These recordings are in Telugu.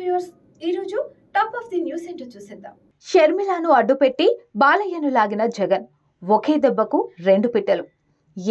వ్యూవర్స్ ఈరోజు టాప్ ఆఫ్ ది న్యూస్ ఏంటో చూసేద్దాం. షర్మిలాను అడ్డుపెట్టి బాలయ్యను లాగిన జగన్ ఒకే దెబ్బకు రెండు పిట్టలు.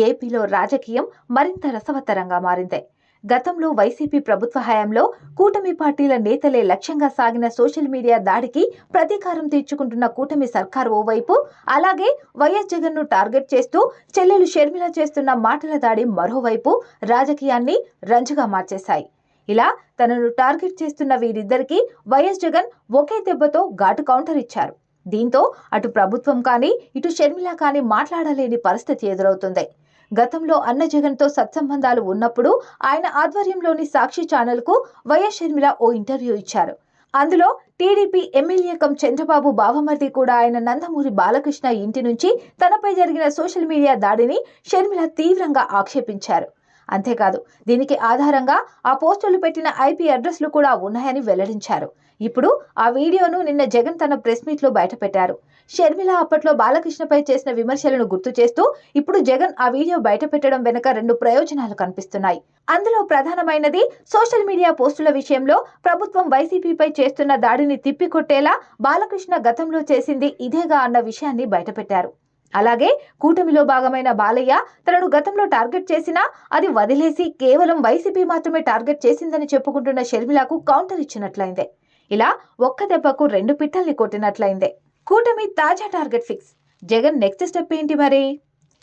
ఏపీలో రాజకీయం మరింత రసవత్తరంగా మారింది. గతంలో వైసీపీ ప్రభుత్వ హయాంలో కూటమి పార్టీల నేతలే లక్ష్యంగా సాగిన సోషల్ మీడియా దాడికి ప్రతీకారం తీర్చుకుంటున్న కూటమి సర్కార్ ఓవైపు అలాగే వైఎస్ జగన్ను టార్గెట్ చేస్తూ చెల్లెలు షర్మిల చేస్తున్న మాటల దాడి మరోవైపు రాజకీయాన్ని రంజుగా మార్చేశాయి. ఇలా తనను టార్గెట్ చేస్తున్న వీరిద్దరికీ వైఎస్ జగన్ ఒకే దెబ్బతో ఘాటు కౌంటర్ ఇచ్చారు. దీంతో అటు ప్రభుత్వం కానీ ఇటు షర్మిల కానీ మాట్లాడలేని పరిస్థితి ఎదురవుతుంది. గతంలో అన్న జగన్తో సత్సంబంధాలు ఉన్నప్పుడు ఆయన ఆధ్వర్యంలోని సాక్షి ఛానల్కు వైఎస్ షర్మిల ఓ ఇంటర్వ్యూ ఇచ్చారు. అందులో టీడీపీ ఎమ్మెల్యే కం చంద్రబాబు బావమర్ది కూడా ఆయన నందమూరి బాలకృష్ణ ఇంటి నుంచి తనపై జరిగిన సోషల్ మీడియా దాడిని షర్మిల తీవ్రంగా ఆక్షేపించారు. అంతేకాదు దీనికి ఆధారంగా ఆ పోస్టులు పెట్టిన ఐపీ అడ్రస్లు కూడా ఉన్నాయని వెల్లడించారు. ఇప్పుడు ఆ వీడియోను నిన్న జగన్ తన ప్రెస్ మీట్లో బయటపెట్టారు. షర్మిల అప్పట్లో బాలకృష్ణపై చేసిన విమర్శలను గుర్తు చేస్తూ ఇప్పుడు జగన్ ఆ వీడియో బయటపెట్టడం వెనుక రెండు ప్రయోజనాలు కనిపిస్తున్నాయి. అందులో ప్రధానమైనది సోషల్ మీడియా పోస్టుల విషయంలో ప్రభుత్వం వైసీపీపై చేస్తున్న దాడిని తిప్పికొట్టేలా బాలకృష్ణ గతంలో చేసింది ఇదేగా అన్న విషయాన్ని బయటపెట్టారు. అలాగే కూటమిలో భాగమైన బాలయ్య తనను గతంలో టార్గెట్ చేసినా అది వదిలేసి కేవలం వైసీపీ మాత్రమే టార్గెట్ చేసిందని చెప్పుకుంటున్న షర్మిలకు కౌంటర్ ఇచ్చినట్లయిందే. ఇలా ఒక్క దెబ్బకు రెండు పిట్టల్ని కొట్టినట్లయిందే. కూటమి తాజా target fix. Jagan next step ఏంటి మరి?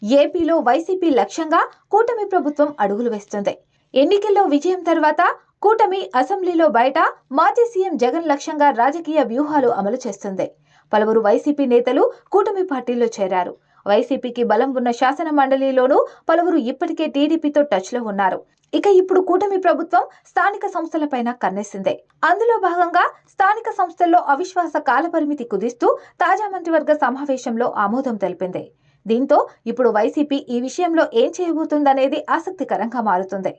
ఏపీలో వైసీపీ లక్ష్యంగా కూటమి ప్రభుత్వం అడుగులు వేస్తుంది. ఎన్నికల్లో విజయం తర్వాత కూటమి అసెంబ్లీలో బయట మాజీ సీఎం జగన్ లక్ష్యంగా రాజకీయ వ్యూహాలు అమలు చేస్తుంది. పలువురు వైసీపీ నేతలు కూటమి పార్టీలో చేరారు. వైసీపీకి బలం ఉన్న శాసన మండలిలోనూ పలువురు ఇప్పటికే టీడీపీతో టచ్లో ఉన్నారు. ఇక ఇప్పుడు కూటమి ప్రభుత్వం స్థానిక సంస్థలపైన కన్నేసిందే. అందులో భాగంగా స్థానిక సంస్థల్లో అవిశ్వాస కాలపరిమితి కుదిస్తూ తాజా మంత్రివర్గ సమావేశంలో ఆమోదం తెలిపింది. దీంతో ఇప్పుడు వైసీపీ ఈ విషయంలో ఏం చేయబోతుందనేది ఆసక్తికరంగా మారుతుంది.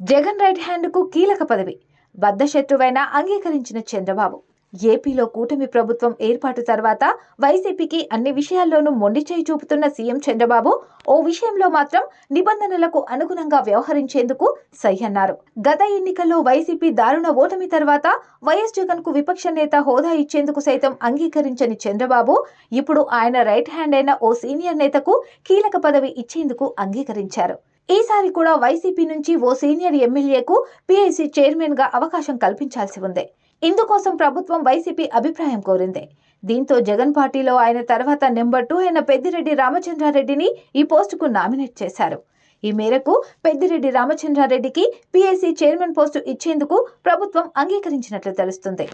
జగన్ రైట్ హ్యాండ్కు కీలక పదవి. బద్ధశత్రువైన అంగీకరించిన చంద్రబాబు. ఏపీలో కూటమి ప్రభుత్వం ఏర్పాటు తర్వాత వైసీపీకి అన్ని విషయాల్లోనూ మొండి చేయి చూపుతున్న సీఎం చంద్రబాబు ఓ విషయంలో మాత్రం నిబంధనలకు అనుగుణంగా వ్యవహరించేందుకు సై అన్నారు గత ఎన్నికల్లో వైసీపీ దారుణ ఓటమి తర్వాత వైఎస్ జగన్కు విపక్ష నేత హోదా ఇచ్చేందుకు సైతం అంగీకరించని చంద్రబాబు ఇప్పుడు ఆయన రైట్ హ్యాండ్ అయిన ఓ సీనియర్ నేతకు కీలక పదవి ఇచ్చేందుకు అంగీకరించారు. ఈసారి కూడా వైసీపీ నుంచి ఓ సీనియర్ ఎమ్మెల్యేకు పీఐసీ చైర్మన్గా అవకాశం కల్పించాల్సి ఉంది. ఇందుకోసం ప్రభుత్వం వైసీపీ అభిప్రాయం కోరింది. దీంతో జగన్ పార్టీలో ఆయన తర్వాత నెంబర్ టూ అయిన పెద్దిరెడ్డి రామచంద్రారెడ్డిని ఈ పోస్టుకు నామినేట్ చేశారు. ఈ మేరకు పెద్దిరెడ్డి రామచంద్రారెడ్డికి పీఐసీ చైర్మన్ పోస్టు ఇచ్చేందుకు ప్రభుత్వం అంగీకరించినట్లు తెలుస్తుంది.